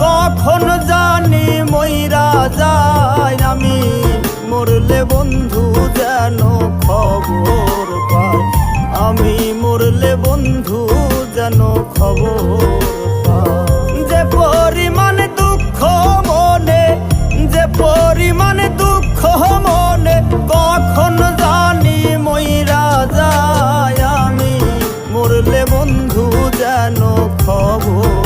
কখন জানি মইরা যায় আমি? মরলে বন্ধু যেন খবর পায়। আমি মরলে বন্ধু যেন খবর পায়। যে পরিমাণ দুঃখ মনে, যে পরিমাণ দুঃখ মনে, কখন জানি মইরা যায় আমি? মরলে বন্ধু যেন খবর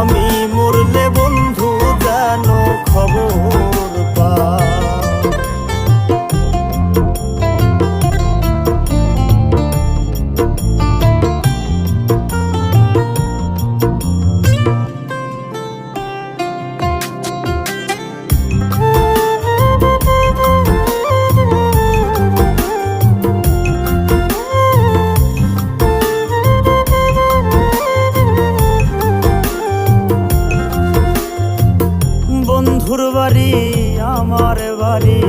আমি মরলে বন্ধু জানো খবর? বাড়ি আমার বাড়ি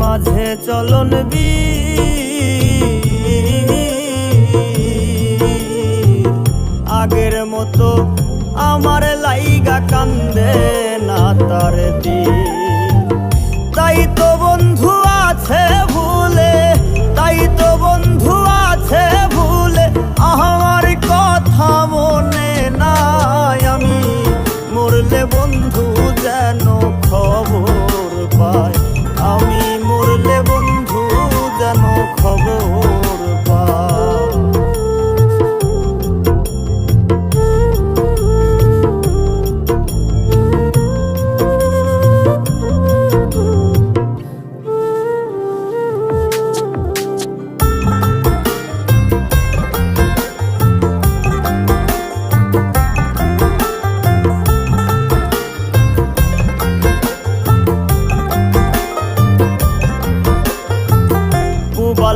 মাঝে চলন বি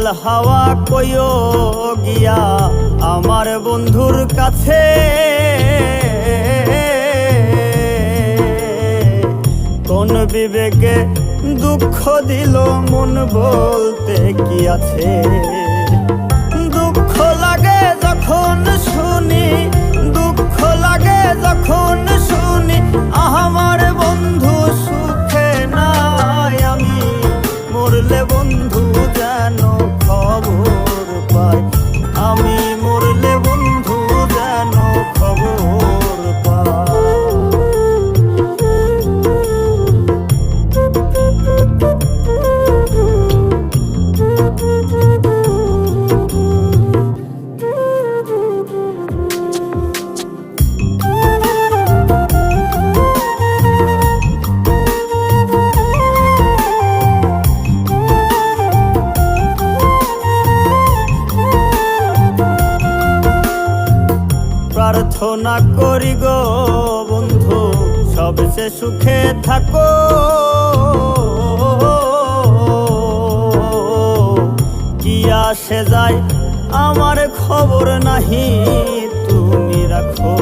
উবাল হাওয়া কইও গিয়া আমার বন্ধুর কাছে। কোন বিবেকে দুঃখ দিল মন বলতে কি আছে? প্রার্থনা করি গো বন্ধু সবচেয়ে সুখে থাকো। কি আসে যায় আমার খবর নাহি, তুমি রাখো।